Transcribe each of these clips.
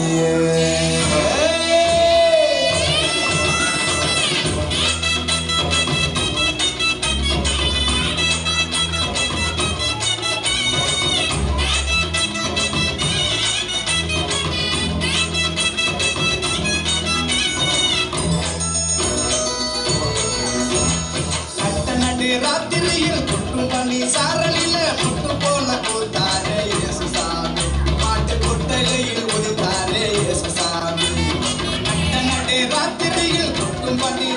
ஏசு புட்டு நட்ட நடு ராத்திரியில் கொட்டும் ராத்திரியில் தூக்கும் பண்ணி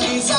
Lisa.